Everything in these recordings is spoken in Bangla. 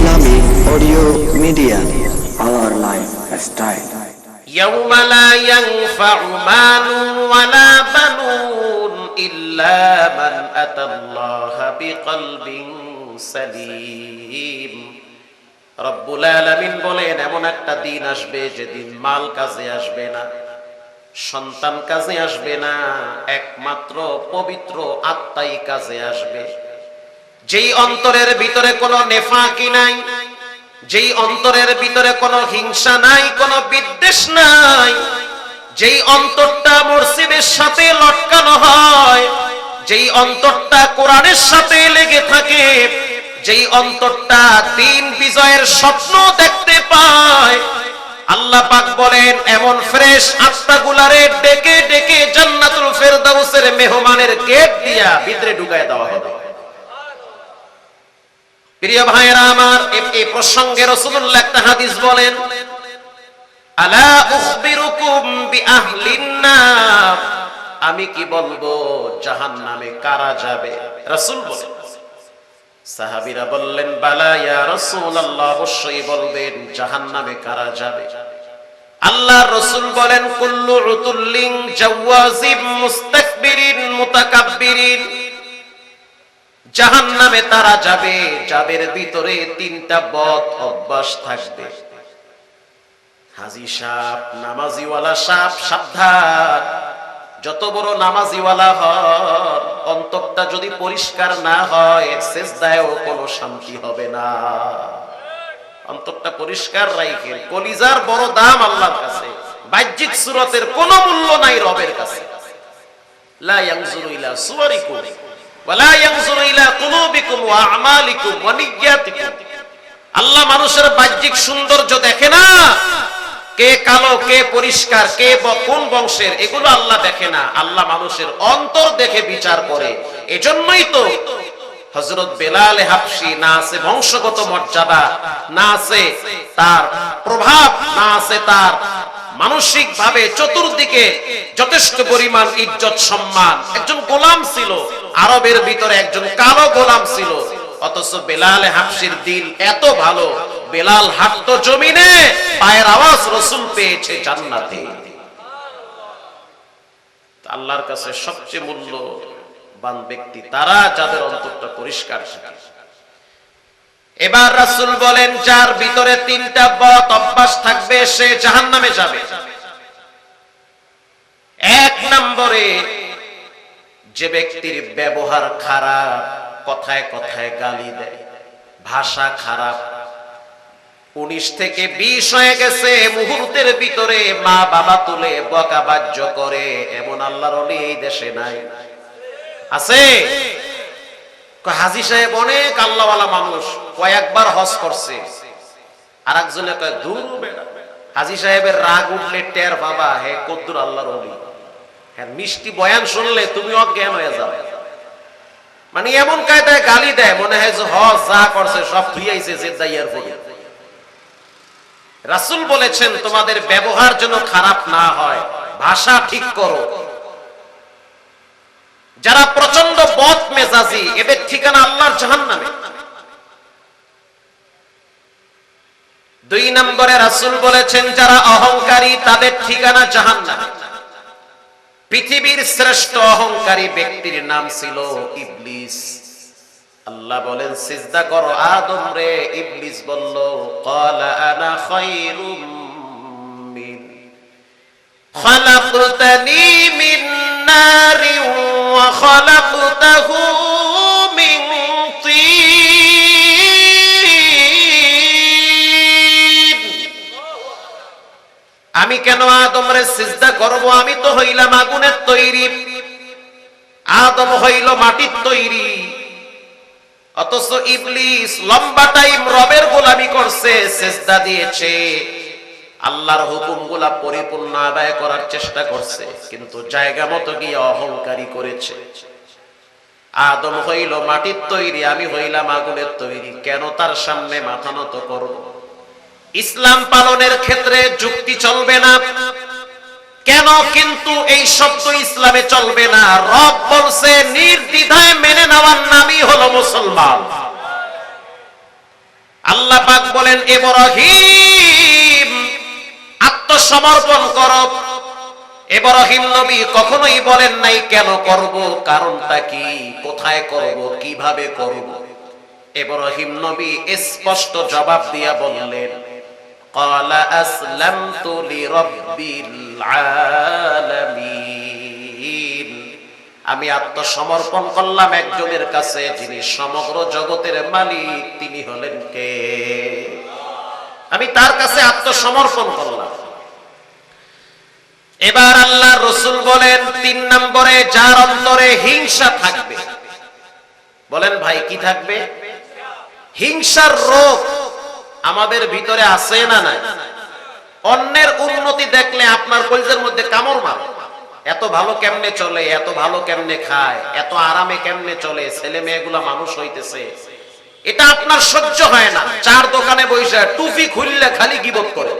Islamic Audio Media. Our lifestyle. يوم لا ينفع مال ولا بنون إلا من أتى الله بقلب سليم রব্বুল আলামিন বলেন এমন একটা দিন আসবে যেদিন মাল কাজে আসবে না সন্তান কাজে আসবে না একমাত্র পবিত্র আত্মাই কাজে আসবে যেই অন্তরের ভিতরে কোনো নেফাকি নাই, যেই অন্তরের ভিতরে কোনো হিংসা নাই, কোনো বিদ্বেষ নাই, যেই অন্তরটা মসজিদের সাথে লটকানো হয়, যেই অন্তরটা কোরআনের সাথে লেগে থাকে, যেই অন্তরটা তিন বিজয়ের স্বপ্ন দেখতে পায়। আল্লাহ পাক বলেন, এমন ফ্রেশ আত্মাগুলারে ডেকে ডেকে জান্নাতুল ফেরদাউসের মেহমানের গেট দিয়া ভিতরে ঢুকায় দেওয়া হবে। প্রিয় ভাইরা আমার এই প্রসঙ্গে রসুল্লাহ একটা হাদিস বলেন আমি কি বলব, জাহান্নামে কারা যাবে? রাসূল বললেন, বালা ইয়া রাসূলুল্লাহ অবশ্যই বলবেন, জাহান্নামে কারা যাবে? আল্লাহ রসুল বলেন, কুল্লু উতুল্লিং জাওয়াজিব মুস্তাকবিরিন জাহান নামে তারা যাবে, যাদের ভিতরে তিনটা বদ অভ্যাস থাকবে। হাজি সাপ নামাজিওয়ালা সাপ সাবধান। যত বড় নামাজিওয়ালা হন যদি পরিষ্কার না হয় শেষদায়ও কোনো শান্তি হবে না। অন্তরটা পরিষ্কার রাইখেন। কলিজার বড় দাম আল্লাহর কাছে। বাহ্যিক সুরতের কোনো মূল্য নাই রবের কাছে। লা ইয়ানজুরু ইলা সুওয়ারিকুম আল্লাহ মানুষের বাহ্যিক সৌন্দর্য দেখে না। কে কালো, কে পরিষ্কার, কে কোন বংশের, এগুলো আল্লাহ দেখে না। আল্লাহ মানুষের অন্তর দেখে বিচার করে। এজন্যই তো হজরত বেলাল হাফসি না আছে বংশগত মর্যাদা, না আছে তার প্রভাব, না আছে তার মানসিক ভাবে চতুর্দিকে যথেষ্ট পরিমাণ ইজ্জত, সম্মান। একজন গোলাম ছিল, আরবের ভিতরে একজন কালো গোলাম ছিল। অথচ বেলাল হাফসির দিল এত ভালো, বেলাল হাঁটতো জমিনে, পায়ের আওয়াজ রসুল পেয়েছে জান্নাতে। আল্লাহর কাছে সবচেয়ে মূল্যবান ব্যক্তি তারা যাদের অন্তরটা পরিষ্কার এবার রাসূল বলেন, যার ভিতরে তিনটা বদ অভ্যাস থাকবে, সে জাহান্নামে যাবে। এক নম্বরে, যে ব্যক্তির ব্যবহার খারাপ, কথায় কথায় গালি দেয়, ভাষা খারাপ, উনিশ থেকে বিশ হয়ে গেছে, মুহূর্তের ভিতরে মা বাবা তুলে বকা বাহ্য করে, এমন আল্লাহর এই দেশে নাই। আছে? হাজি সাহেব অনেক আল্লাহওয়ালা মানুষ কয়েকবার হজ করছে। আর একজনে কয় দূর হাজি সাহেবের রাগ উঠলে টের বাবা হে কদ্দুর আল্লাহর অলি হ্যাঁ মিষ্টি বয়ান শুনলে তুমি অজ্ঞান হয়ে যাবে মানে এমন কায়দায় গালি দেয়, মনে হয় যে হজ যা করছে সব ধুইয়াইছে জেদ্দা এয়ারপোর্টে রাসূল বলেছেন, তোমাদের ব্যবহার যেন খারাপ না হয়, ভাষা ঠিক করো। যারা প্রচণ্ড বদ মেজাজি, এদের ঠিকানা আল্লাহর জাহান নামে দুই নম্বরে রাসুল বলেছেন, যারা অহংকারী, তাদের ঠিকানা জাহান নামে পৃথিবীর শ্রেষ্ঠ অহংকারী ব্যক্তির নাম ছিল ইবলিস। আল্লাহ বলেন, সিজদা কর, আদম রে, ইবলিস বলল, ক্বালা আনা খায়রুম মিন। খালাকতানি মিন নারিন وخلقته من طين আমি কেন আদমরে সিজদা করব আমি তো হইলাম আগুনের তৈরি আদম হইল মাটির তৈরি অথচ ইবলিস লম্বা টাইম রবের গোলামি করছে সেজদা দিয়েছে আল্লাহর হুকুমগুলা পরিপূর্ণ আদায় করার চেষ্টা করছে, কিন্তু জায়গা মতো গিয়ে অহংকারী করেছে। আদম হইল মাটির তৈরি, আমি হইলাম আগুনের তৈরি, কেন তার সামনে মাথা নত করব? ইসলাম পালনের ক্ষেত্রে যুক্তি চলবে না। কেন কিন্তু এই শব্দ ইসলামে চলবে না? রব বলছে, নির্দ্বিধায় মেনে নেওয়ার নামই হলো মুসলমান। আল্লাহ পাক বলেন ইব্রাহিম আত্মসমর্পণ করো ইব্রাহিম নবী কখনোই বলেন নাই কেন করব কারণটা কি কোথায় করব কিভাবে করব ইব্রাহিম নবী স্পষ্ট জবাব দিয়া বললেন قال أسلمت لرب العالمين আমি আত্মসমর্পণ করলাম একজনের কাছে যিনি সমগ্র জগতের মালিক তিনি হলেন কে আমি তার কাছে আত্মসমর্পণ করলাম। এবার আল্লাহ রসুল বলেন, তিন নম্বরে যার অন্তরে হিংসা থাকবে। বলেন, ভাই, কি থাকবে? হিংসার রোগ আমাদের ভিতরে আছে না নাই? অন্যের উন্নতি দেখলে আপনার কলজের মধ্যে কামড় মারে। এত ভালো কেমনে চলে, এত ভালো কেমনে খায়, এত আরামে কেমনে চলে, ছেলে মেয়েগুলা মানুষ হইতেছে। এটা আপনার সহ্য হয় না। চার দোকানে বসে টুপি খুললে খালি গিবত করে।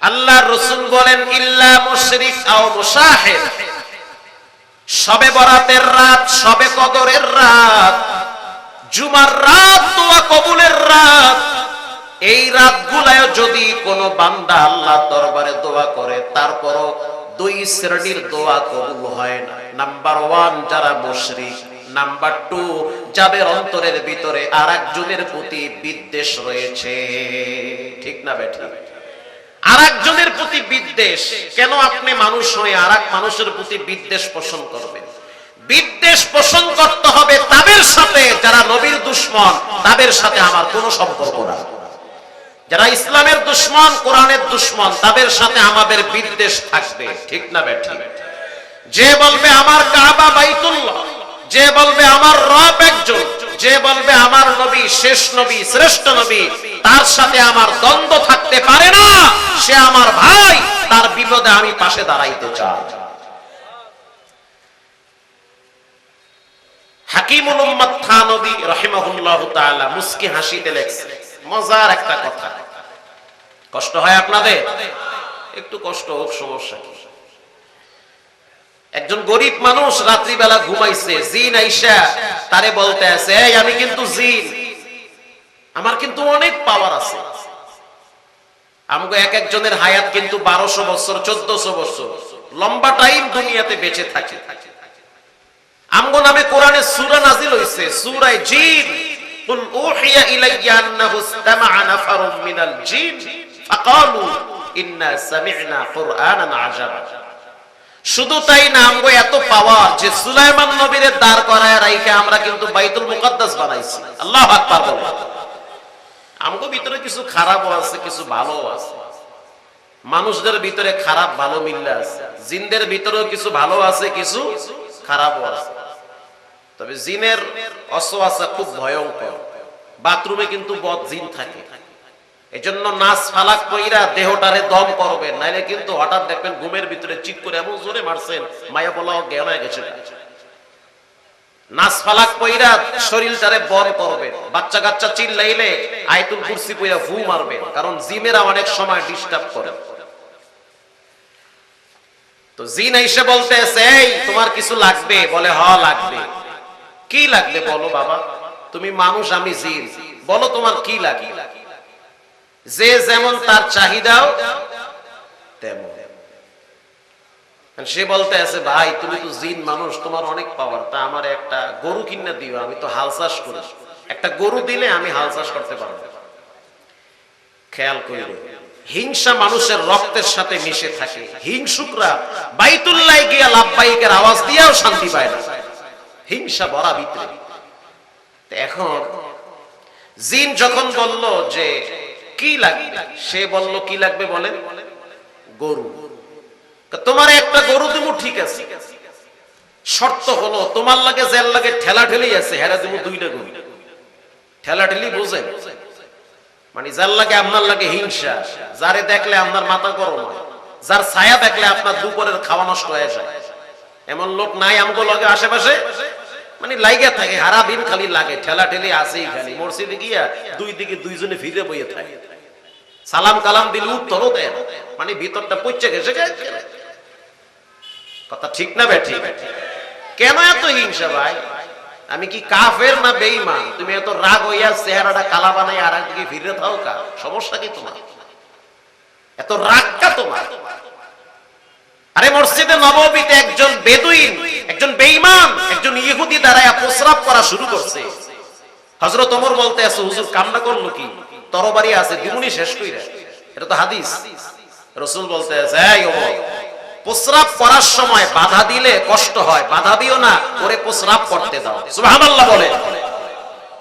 আল্লাহ রসুল বলেন, ইল্লা সবে বরাতের রাত, সবে কদরের রাত, জুমার রাত, দোয়া কবুলের রাত। এই রাতগুলায় যদি কোনো বান্দা আল্লাহ দরবারে দোয়া করে, তারপরও দুই শ্রেণির দোয়া কবুল হয় না। নাম্বার ওয়ান যারা মুশরিক। নাম্বার টু, যাদের অন্তরের ভিতরে আর একজনের প্রতি বিদ্বেষ রয়েছে। ঠিক না বেঠিক আর একজনের প্রতি বিদ্বেষ, কেন আপনি মানুষ হয়ে আর মানুষের প্রতি বিদ্বেষ পোষণ করবেন? বিদ্বেষ পোষণ করতে হবে তাদের সাথে, যারা নবীর দুশ্মন, তাদের সাথে আমার কোনো সম্পর্ক না। যারা ইসলামের দুশ্মন, কোরআনের দুশ্মন, তাদের সাথে আমাদের বিদ্বেষ থাকবে। ঠিক না বেঠি? যে বলবে, আমার কাবা বাইতুল্লাহ। যে বলবে আমার রব একজন, যে বলবে আমার নবী শেষ নবী, শ্রেষ্ঠ নবী, তার সাথে আমার দ্বন্দ্ব থাকতে পারে না, সে আমার ভাই, তার বিপদে আমি পাশে দাঁড়াইতে চাই। একটা কথা। কষ্ট হয় আপনাদের? একটু কষ্ট হোক, সমস্যা কি? একজন গরিব মানুষ রাত্রিবেলা ঘুমাইছে, জিন আইসা তারে বলতে আছে আমি কিন্তু জিন। আমার কিন্তু অনেক পাওয়ার আছে। আমগো এক একজনের হায়াত কিন্তু বারোশো বছর, চোদ্দশো বছর। লম্বা টাইম দুনিয়াতে বেঁচে থাকে। আমগো নামে কোরআনে সূরা নাজিল হইছে, সূরায়ে জিন। আজাবা শুধু তাই না, আমগো এত পাওয়ার যে সুলাইমান নবীর দাঁড় করায় রাইখে আমরা কিন্তু বাইতুল মুকাদ্দাস বানাইছি। আল্লাহু আকবার আমগো ভিতরে কিছু খারাপও আছে, কিছু ভালোও আছে। মানুষদের ভিতরে খারাপ ভালো মিল্লা আছে। জিনদের ভিতরেও কিছু ভালো আছে, কিছু খারাপও আছে। তবে জিনের অসওয়াসা খুব ভয়ঙ্কর। বাথরুমে কিন্তু বদ জিন থাকে। এজন্য নাচ ফালাক কইরা দেহটারে দম করবেন। নাইলে কিন্তু হঠাৎ দেখবেন ঘুমের ভিতরে চিট করে এমন জোরে মারছেন, মায়া বলা জ্ঞান হয়ে গেছে। ফালাক কইরা শরীরটারে বন করবেন। বাচ্চা কাচ্চা চিল্লাইলে আয়তুল কুরসি কইরা মারবেন, কারণ জিমেরা অনেক সময় ডিস্টার্ব করে। তো জিন এসে এই, তোমার কিছু লাগবে? বলে, হ, লাগবে। কি লাগবে বলো বাবা? তুমি মানুষ, আমি জিন। বলো তোমার কি লাগে যে যেমন তার চাহিদাও তেমন। সে বলতে আছে, ভাই, তুমি তো জিন মানুষ, তোমার অনেক পাওয়ার তা আমার একটা গরু কিনে দিও, আমি তো হাল চাষ করি। একটা গরু দিলে আমি হাল চাষ করতে পারব। খেয়াল করি হিংসা মানুষের রক্তের সাথে মিশে থাকে। হিংসুকরা বাইতুল্লাহ গিয়া লাভবাহিকের আওয়াজ দিয়েও শান্তি পায় না। হিংসা ভরা ভিতরে এখন জিন যখন বলল যে কি লাগবে? সে বলল, কি লাগবে বলেন? গরু। তোমার একটা গরু তুমি ঠিক আছে। শর্ত হলো, তোমার লাগে জেল লাগে ঠেলা ঠেলেই আছে, হেরা তুমি দুইটা গরু। ঠেলা ঠেলি বোঝেন মানে যার লাগে, আপনার লাগে হিংসা। যারে দেখলে আপনার মাথা গরম হয়। যার ছায়া দেখলে আপনার দুপুরের খাওয়া নষ্ট হয়ে যায়। এমন লোক নাই আমগো লগে আশেপাশে? মানে লাইগা থাকে হারা দিন খালি লাগে ঠেলা ঠেলি আসেই খালি। মসজিদে গিয়া দুই দিকে দুইজনে ফিরে বইয়ে থাকে। সালাম কালাম দিলে উত্তরও দেয়। মানে ভিতরটা পচে গেছে কথা ঠিক না বে ঠিক কেন এত হিংসা ভাই? আমি কি কাফের না বেঈমান? তুমি এত রাগ হইয়া চেহারাটা কালা বানাই আর একদিকে ফিরে থাও কা? সমস্যা কি তোমার? এত রাগ কা তোমার? আরে মসজিদে নববীতে একজন বেদুইন, একজন বেইমান একজন ইহুদি দাঁড়ায় প্রস্রাব করা শুরু করছে। হযরত ওমর বলতে আছে, হুজুর কামনা করল কি? তরবারি আছে দিমুনি শেষ কইরা। এটা তো হাদিস। রাসূল বলতে প্রস্রাব করার সময় বাধা দিলে কষ্ট হয় বাধা দিও না ওরে প্রস্রাব করতে দাও। সুবহানাল্লাহ বলে।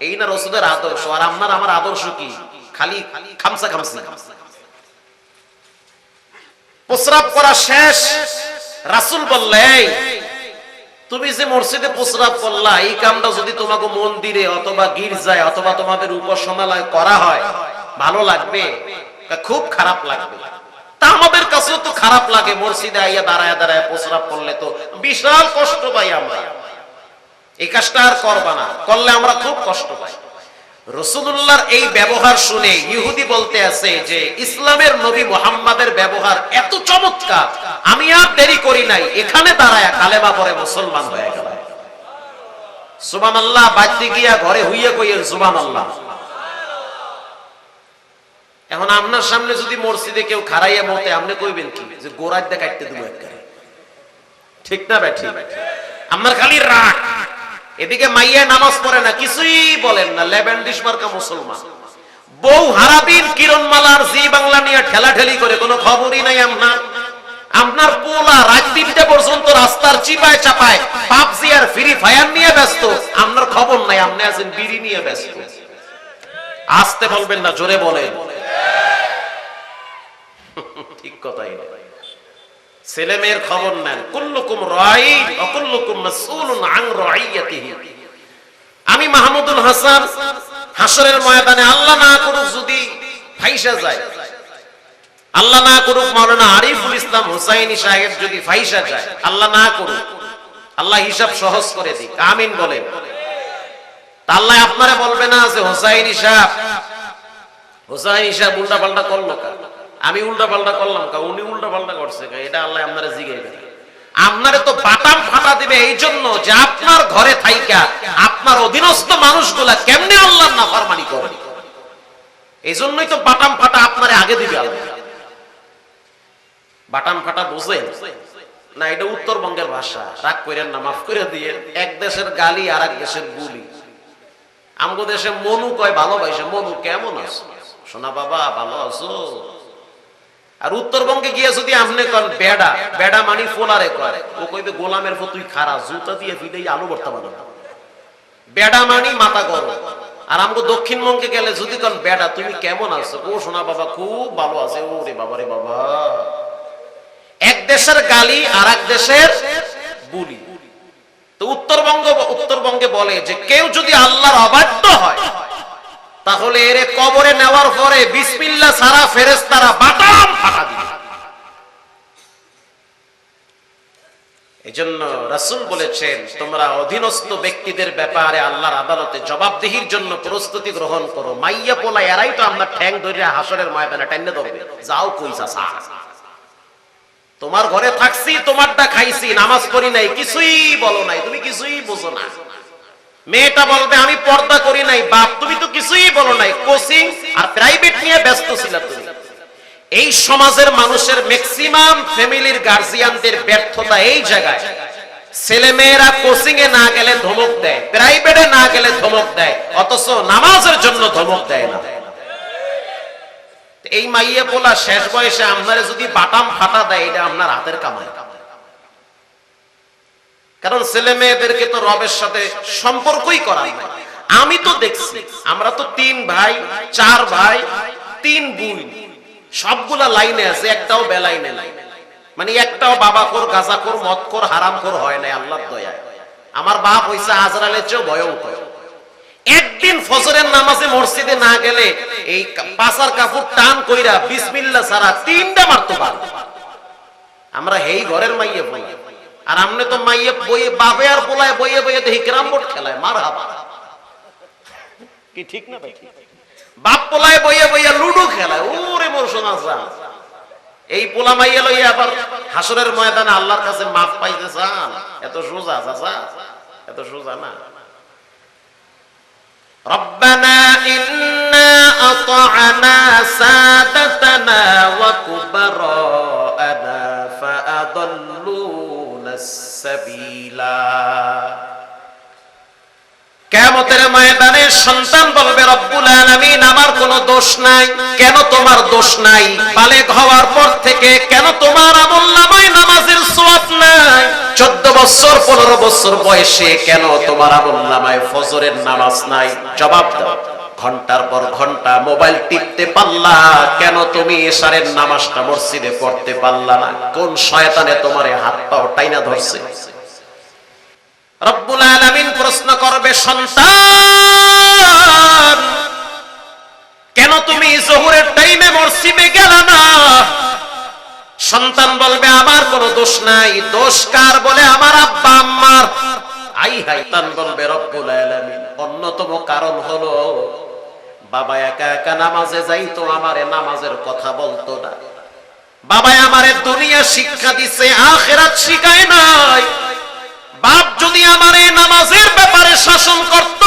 এই না রসুলের আদর্শ আর আপনার আমার আদর্শ কি? খালি খামসা খামসি। প্রস্রাব করা শেষ। রাসূল বললে "এই, তুমি যে মসজিদে প্রস্রাব করলা, এই কামটা যদি তোমাকে মন্দিরে অথবা গির্জায় অথবা তোমাদের উপাসনালয় করা হয়, ভালো লাগবে? খুব খারাপ লাগবে। তা আমাদের কাছেও তো খারাপ লাগে, মসজিদে আইয়া দাঁড়ায় দাঁড়ায় প্রস্রাব করলে তো। বিশাল কষ্ট পাই আমরা। এই কাজটা আর করবা না, করলে আমরা খুব কষ্ট পাই। রসুল্লাহর এই ব্যবহার শুনে ইহুদি বলতে আছে যে, ইসলামের নবী মোহাম্মদের ব্যবহার এত চমৎকার, আমি আর দেরি করি নাই, এখানে দাঁড়ায় কালেমা পরে মুসলমান হয়ে গেল সুবান বাড়তে গিয়া ঘরে হইয়া কইয়ের সুবান আল্লাহ এখন আপনার সামনে যদি মসজিদে কেউ খারাইয়া মতে আপনি কইবেন কি? যে গোড়ার দিয়ে কাটতে দেবো ঠিক না ঠিক আমার খালি রাগ। এদিকে মাইয়া নামাজ পড়ে না, কিছুই বলেন না, লেবেন ডিশ মার্কা মুসলমান। বউ হারাদিন কিরণমালার জি বাংলা নিয়ে ঠেলাঠেলি করে, কোনো খবরই নাই আপনার আপনার পোলা রাত তিনটে পর্যন্ত রাস্তার চিপায় চাপায়, পাবজি আর ফ্রি ফায়ার নিয়ে ব্যস্ত আপনার খবর নাই আপনি আছেন বিড়ি নিয়ে ব্যস্ত। আসতে বলবেন না, জোরে বলেন। ঠিক কথাই না। ছেলে খবর নেন। কুল্লুকুম রাই অকুল্লুকুম মাসউলুন আন রাইয়াতিহি। আমি মাহমুদুল হাসান, হাসরের ময়দানে আল্লাহ না করুক যদি ফাইসা যায়। আল্লাহ না করুক মাওলানা আরিফুল ইসলাম হুসাইনি সাহেব যদি ফাইসা যায়, আল্লাহ না করুক। আল্লাহ হিসাব সহজ করে দিক। আমিন বলেন। আল্লাহ আপনারা বলবে না যে হুসাইনি সাহেব হুসাইনি সাহেব উল্টা পাল্টা করল কা আমি উল্টা পাল্টা করলাম কা উনি উল্টা পাল্টা করছে কা এটা আল্লাহ আপনারা জিগে আপনারে তো বাটাম ফাটা দিবে এই জন্য যে আপনার ঘরে থাইকা, আপনার অধীনস্থ মানুষগুলা কেমনে আল্লাহর নাফরমানি করে এই জন্যই তো বাটাম ফাটা আপনারে আগে দিবে আল্লাহ। বাটাম ফাটা বুঝেন না, এটা উত্তরবঙ্গের ভাষা। রাগ করেন না, মাফ করে দিয়ে, এক দেশের গালি আর এক দেশের গুলি। আমগো দেশে মনু কয়, ভালোবাসে মনু, কেমন আছো? সোনা বাবা, ভালো আছো? আর উত্তরবঙ্গে গিয়ে যদি আপনি বেডা বেডা মানি ফোলারে কয়। ও কইবে, গোলামের ফো, তুই খারা, জুতা দিয়ে ফিদেই আলু ভর্তা বানাবো। বেডা মানি মাথা গরম। আর আমগো দক্ষিণবঙ্গে গেলে যদি কন বেডা, তুমি কেমন আছো? ও সোনা বাবা খুব ভালো আছে। ও রে বাবা রে বাবা। এক দেশের গালি আর এক দেশের বুলি। তো উত্তরবঙ্গ, উত্তরবঙ্গে বলে যে, কেউ যদি আল্লাহর অবাধ্য হয় তাহলে এর কবরে নেওয়ার পরে বিসমিল্লা সারা ফেরেস্তারা বাটাম ফাটা দিবে। এজন্য রাসূল বলেছেন, তোমরা অধীনস্থ ব্যক্তিদের ব্যাপারে আল্লাহর আদালতে জবাবদিহির জন্য প্রস্তুতি গ্রহণ করো। মাইয়া পোলা, এরাই তো আমরা ঠ্যাং ধরে হাসরের ময়দানে টাইনে ধরবে। যাও কইসা সা তোমার ঘরে থাকছি, তোমারটা খাইছি, নামাজ পড়ি নাই, কিছুই বলো নাই, তুমি কিছুই বোঝো না। মেয়েটা বলবে, আমি পর্দা করি নাই, বাপ। তুমি তো কিছুই বলো নাই। কোচিং আর প্রাইভেট নিয়ে ব্যস্ত ছিল তুমি। এই সমাজের মানুষের ম্যাক্সিমাম ফ্যামিলির গার্জিয়ানদের ব্যর্থতা এই জায়গায়। ছেলে মেয়েরা কোচিং এ না গেলে ধমক দেয়, প্রাইভেটে না গেলে ধমক দেয়, অথচ নামাজের জন্য ধমক দেয় না। এই মাইয়ে পোলা শেষ বয়সে আপনারা যদি বাটাম ফাটা দেয়, এটা আপনার হাতের কামাই। কারণ ছেলে মেয়েদেরকে তো রবের সাথে সম্পর্কই করা আমি তো দেখছি, আমরা তো তিন ভাই, চার ভাই, তিন বোন, সবগুলা লাইনে আছে, একটাও বেলাইনে নাই। মানে একটাও বাবা কর গাজা কর মদ কর হারাম কর হয় নাই, আল্লাহর দয়ায়। আমার বাপ হইছে আজরালের চেয়েও ভয়ঙ্কর। একদিন ফজরের নামাজে মসজিদে না গেলে এই পাসার কাপড় টান কইরা বিসমিল্লা সারা তিনটা মারতো পারব আমরা হেই ঘরের মাইয়ে বই আর আমনে তো মাইয়ে বইয়ে বাপে আর পোলায় বইয়ে বইয়ে দেখি ক্যারাম বোর্ড খেলায় মার হাবা কি ঠিক না ভাই বাপ পোলায় বইয়ে বইয়ে লুডো খেলায় ওরে মোর শোনা যা এই পোলা মাইয়া লইয়া আবার হাসরের ময়দানে আল্লাহর কাছে মাফ পাইতে চান এত সোজা চাচা এত সোজা না ربنا إنا أطعنا سادتنا وكبراءنا فأضلونا কেমতের ময়দানে সন্তান বলবে, রব্বুল আলামিন, আমার কোনো দোষ নাই। কেন তোমার দোষ নাই? বালেক হওয়ার পর থেকে কেন তোমার আমল নামায় নামাজের সওয়াব নাই? 14 বছর 15 বছর বয়সে কেন তোমার আমল নামায় ফজরের নামাজ নাই? জবাব দাও। ঘণ্টার পর ঘণ্টা মোবাইল টিপতে পারলা। কেন তুমি এশারের নামাজটা মসজিদে পড়তে পারলা না? কোন শয়তানে তোমারে হাত পাও টাইনা ধরছে? রব্বুল আলামিন প্রশ্ন করবে, সন্তান, কেন তুমি জহুরের টাইমে মসজিদে গেল না? সন্তান বলবে, আমার কোনো দোষ নাই। দোষ কার বলে? আমার আব্বা, আম্মার। অন্যতম কারণ হলো, বাবা একা একা নামাজে যাইতো, আমারে নামাজের কথা বলতো না। বাবা আমারে দুনিয়া শিক্ষা দিছে, আখেরাত শিখায় নাই। বাপ যদি আমারে নামাজের ব্যাপারে শাসন করত,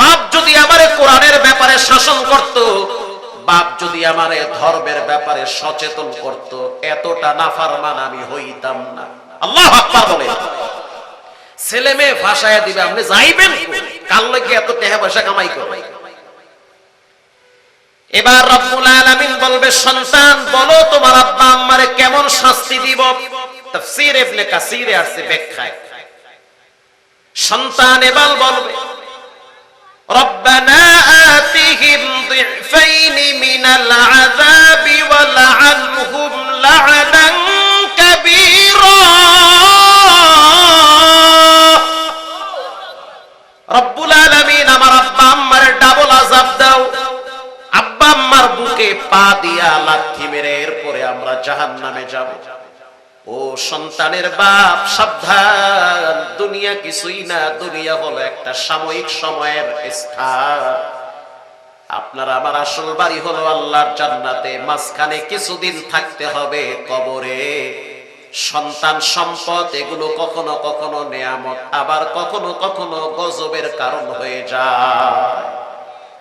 বাপ যদি আমারে কোরআনের ব্যাপারে শাসন করত, বাপ যদি আমারে ধর্মের ব্যাপারে সচেতন করত, এতটা নাফারমান আমি হইতাম না। আল্লাহ আকবার বলে। ছেলে মেয়ে ভাষায় দিবে, আপনি যাইবেন কাল লাগে এত টেহা পয়সা কামাই করবে এবার রব্বুল আলামিন বলবে, সন্তান, বলো তোমার আব্বা আম্মারে কেমন শাস্তি দিব? তাফসীর ইবনে কাসীরে আছে ব্যাখ্যায়। সন্তান এবাল বলবে, রব্বানা আতিহিম দুইফাইন মিনাল আযাবি ওয়া লা'আনহুম লা'নান কাবীরা। রব্বুল আলামিন আমার আব্বা আম্মার ডাবল আযাব দাও। আব্বা আম্মার বুকে পা দিয়া লাথি মেরে এরপরে আমরা যাব। ও সন্তানের বাপ, সাবধান। দুনিয়া কিছুই না, দুনিয়া হলো একটা সাময়িক সময়ের স্থান। আপনার আমার আসল বাড়ি হলো আল্লাহর জান্নাতে। মাঝখানে কিছুদিন থাকতে হবে কবরে। সন্তান সম্পদ এগুলো কখনো কখনো নেয়ামত আবার কখনো কখনো গজবের কারণ হয়ে যায়।